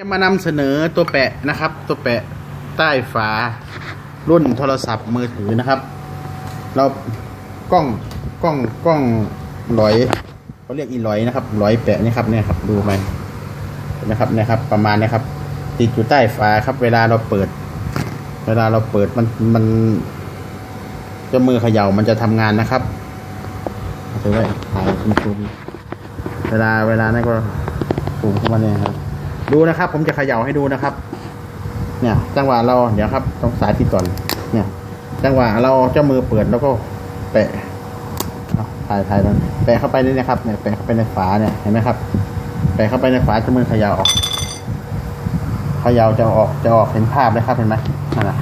จะมานำเสนอตัวแปะนะครับ ตัวแปะใต้ฝารุ่นโทรศัพท์มือถือนะครับ เรากล้องกล้องกล้องลอยเขาเรียกอีลอยนะครับลอยแปะนี่ครับเนี่ยครับดูไหมนะครับนี่ครับ ประมาณนี้ครับ ติดอยู่ใต้ฝาครับ เวลาเราเปิด เวลาเราเปิดมันมันจ้ามือเขย่ามันจะทำงานนะครับถือไว้ถ่ายคุณครูเวลาเวลานั้นก็สูงเข้ามาเนี่ยครับ ดูนะครับ ผมจะเขย่าให้ดูนะครับ เนี่ย จังหวะเราเดี๋ยวครับต้องสายที่ก่อน เนี่ย จังหวะเราเจ้ามือเปิดแล้วก็แปะถ่ายถ่ายมันแปะเข้าไปนี่นะครับ เนี่ยแปะเข้าไปในฝาเนี่ยเห็นไหมครับแปะเข้าไปในฝาเจ้ามือเขย่าออกเขย่าจะออกจะออกเห็นภาพเลยครับเห็นไหมนั่นแหละ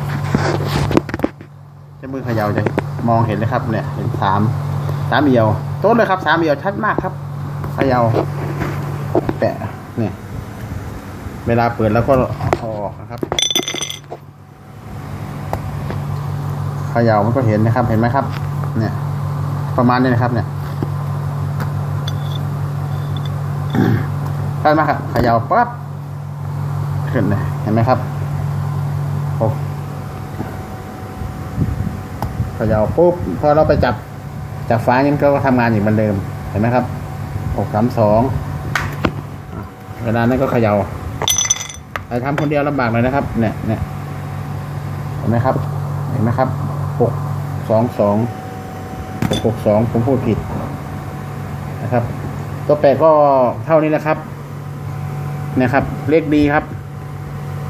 เจ้ามือเขย่าจะมองเห็นเลยครับ เนี่ย เห็นสามสามเอียวโต๊ะเลยครับสามเอียวชัดมากครับเขย่าแปะเนี่ย เวลาเปิดแล้วก็เอาออกนะครับเขย่ามันก็เห็นนะครับ เห็นไหมครับ เนี่ย ประมาณนี้นะครับ เนี่ยได้ไหมครับเขย่าปั๊บขึ้นเลยเห็นไหมครับโอ้เขย่าปุ๊บพอเราไปจับจับฟ้ายังก็ทำงานอยู่เหมือนเดิม เห็นไหมครับหกสามสองเวลานั้นก็เขย่า แต่ทำคนเดียวลำบากเลยนะครับ เนี่ยเนี่ยเห็นไหมครับ เห็นไหมครับหกสองสองหกสองผมพูดผิดนะครับ ตัวแปดก็เท่านี้แหละครับเนี่ยครับ เลขดีครับ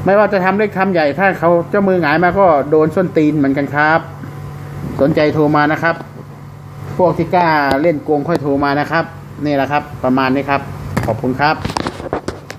ไม่ว่าจะทำเล็กทำใหญ่ถ้าเขาเจ้ามือหงายมาก็โดนส้นตีนเหมือนกันครับ สนใจโทรมานะครับ พวกที่กล้าเล่นโกงค่อยโทรมานะครับ นี่แหละครับ ประมาณนี้ครับ ขอบคุณครับ